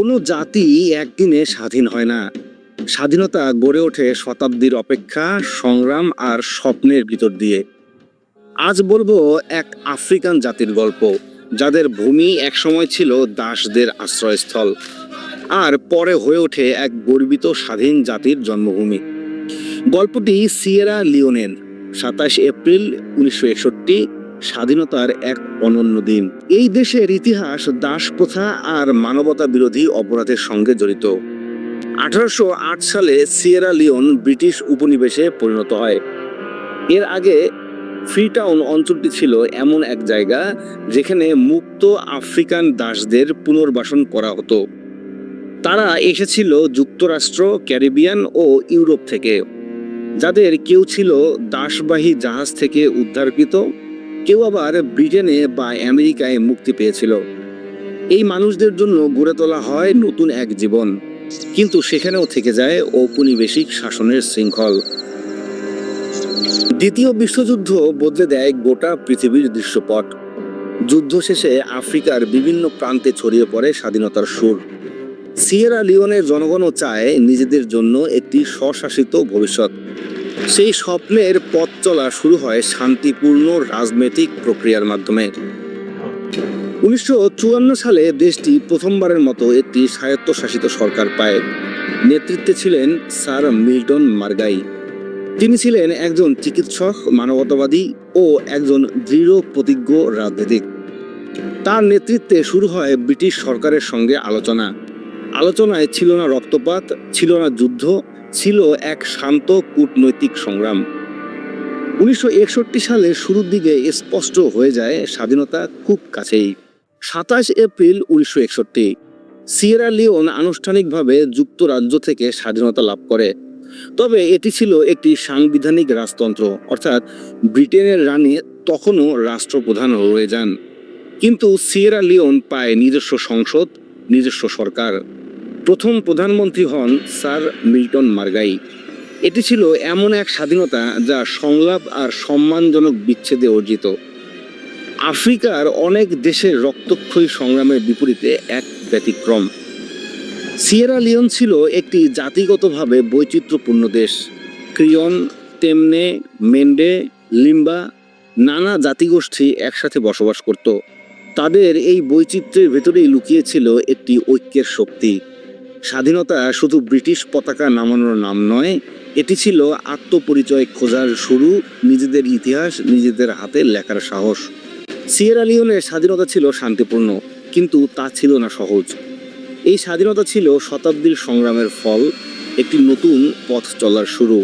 কোনো জাতি একদিনে স্বাধীন হয় না। স্বাধীনতা গড়ে ওঠে শতাব্দীর অপেক্ষা, সংগ্রাম আর স্বপ্নের ভিতর দিয়ে। আজ বলব এক আফ্রিকান জাতির গল্প, যাদের ভূমি একসময় ছিল দাসদের আশ্রয়স্থল আর পরে হয়ে ওঠে এক গর্বিত স্বাধীন জাতির জন্মভূমি। গল্পটি সিয়েরা লিওনের সাতাশ এপ্রিল উনিশশো একষট্টি স্বাধীনতার এক অনন্য দিন। এই দেশের ইতিহাস দাস প্রথা আর মানবতা বিরোধী অপরাধের সঙ্গে জড়িত। আঠারোশো আট সালে সিয়েরা লিওন ব্রিটিশ উপনিবেশে পরিণত হয়। এর আগে ফ্রিটাউন অঞ্চলটি ছিল এমন এক জায়গা যেখানে মুক্ত আফ্রিকান দাসদের পুনর্বাসন করা হতো। তারা এসেছিল যুক্তরাষ্ট্র, ক্যারিবিয়ান ও ইউরোপ থেকে। যাদের কেউ ছিল দাসবাহী জাহাজ থেকে উদ্ধারকৃত কেউ আবার ব্রিটেনে বা আমেরিকায় মুক্তি পেয়েছিল। এই মানুষদের জন্য গড়ে তোলা হয় নতুন এক জীবন। কিন্তু সেখানেও থেকে যায় ঔপনিবেশিক শাসনের শৃঙ্খল। দ্বিতীয় বিশ্বযুদ্ধ বদলে দেয় গোটা পৃথিবীর দৃশ্যপট। যুদ্ধ শেষে আফ্রিকার বিভিন্ন প্রান্তে ছড়িয়ে পড়ে স্বাধীনতার সুর। সিয়েরা লিওনের জনগণও চায় নিজেদের জন্য একটি স্বশাসিত ভবিষ্যৎ। সেই স্বপ্নের পথ চলা শুরু হয় শান্তিপূর্ণ রাজনৈতিক প্রক্রিয়ার মাধ্যমে। উনিশশো চুয়ান্ন সালে দেশটি প্রথমবারের মতো একটি স্বায়ত্তশাসিত সরকার পায়। নেতৃত্বে ছিলেন স্যার মিল্টন মার্গাই। তিনি ছিলেন একজন চিকিৎসক, মানবতাবাদী ও একজন দৃঢ় প্রতিজ্ঞ রাজনীতিক। তার নেতৃত্বে শুরু হয় ব্রিটিশ সরকারের সঙ্গে আলোচনা। আলোচনায় ছিল না রক্তপাত, ছিল না যুদ্ধ ছিল এক শান্ত কূটনৈতিক সংগ্রাম। উনিশশো সালের শুরুর দিকে স্পষ্ট হয়ে যায় স্বাধীনতা খুব কাছেই। সাতাশ এপ্রিল উনিশশো একষট্টি, সিয়েরা লিওন আনুষ্ঠানিকভাবে যুক্তরাজ্য থেকে স্বাধীনতা লাভ করে। তবে এটি ছিল একটি সাংবিধানিক রাজতন্ত্র, অর্থাৎ ব্রিটেনের রানী তখনও রাষ্ট্রপ্রধান রয়ে যান। কিন্তু সিয়েরা লিওন পায় নিজস্ব সংসদ, নিজস্ব সরকার। প্রথম প্রধানমন্ত্রী হন স্যার মিল্টন মার্গাই। এটি ছিল এমন এক স্বাধীনতা যা সংলাপ আর সম্মানজনক বিচ্ছেদে অর্জিত। আফ্রিকার অনেক দেশের রক্তক্ষয়ী সংগ্রামের বিপরীতে এক ব্যতিক্রম। সিয়েরা লিওন ছিল একটি জাতিগতভাবে বৈচিত্র্যপূর্ণ দেশ। ক্রিয়ন, তেমনে, মেন্ডে, লিম্বা নানা জাতিগোষ্ঠী একসাথে বসবাস করত। তাদের এই বৈচিত্র্যের ভেতরেই লুকিয়েছিল একটি ঐক্যের শক্তি। স্বাধীনতা শুধু ব্রিটিশ পতাকা নামানোর নাম নয়, এটি ছিল আত্মপরিচয় খোঁজার শুরু, নিজেদের ইতিহাস, নিজেদের হাতে লেখার সাহস। সিয়েরা লিওনের স্বাধীনতা ছিল শান্তিপূর্ণ, কিন্তু তা ছিল না সহজ। এই স্বাধীনতা ছিল শতাব্দীর সংগ্রামের ফল, একটি নতুন পথ চলার শুরু,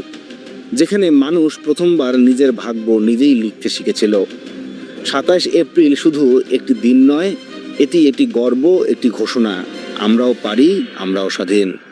যেখানে মানুষ প্রথমবার নিজের ভাগ্য নিজেই লিখতে শিখেছিল। সাতাশ এপ্রিল শুধু একটি দিন নয়, এটি একটি গর্ব, একটি ঘোষণা। আমরাও পারি আমরাও স্বাধীন।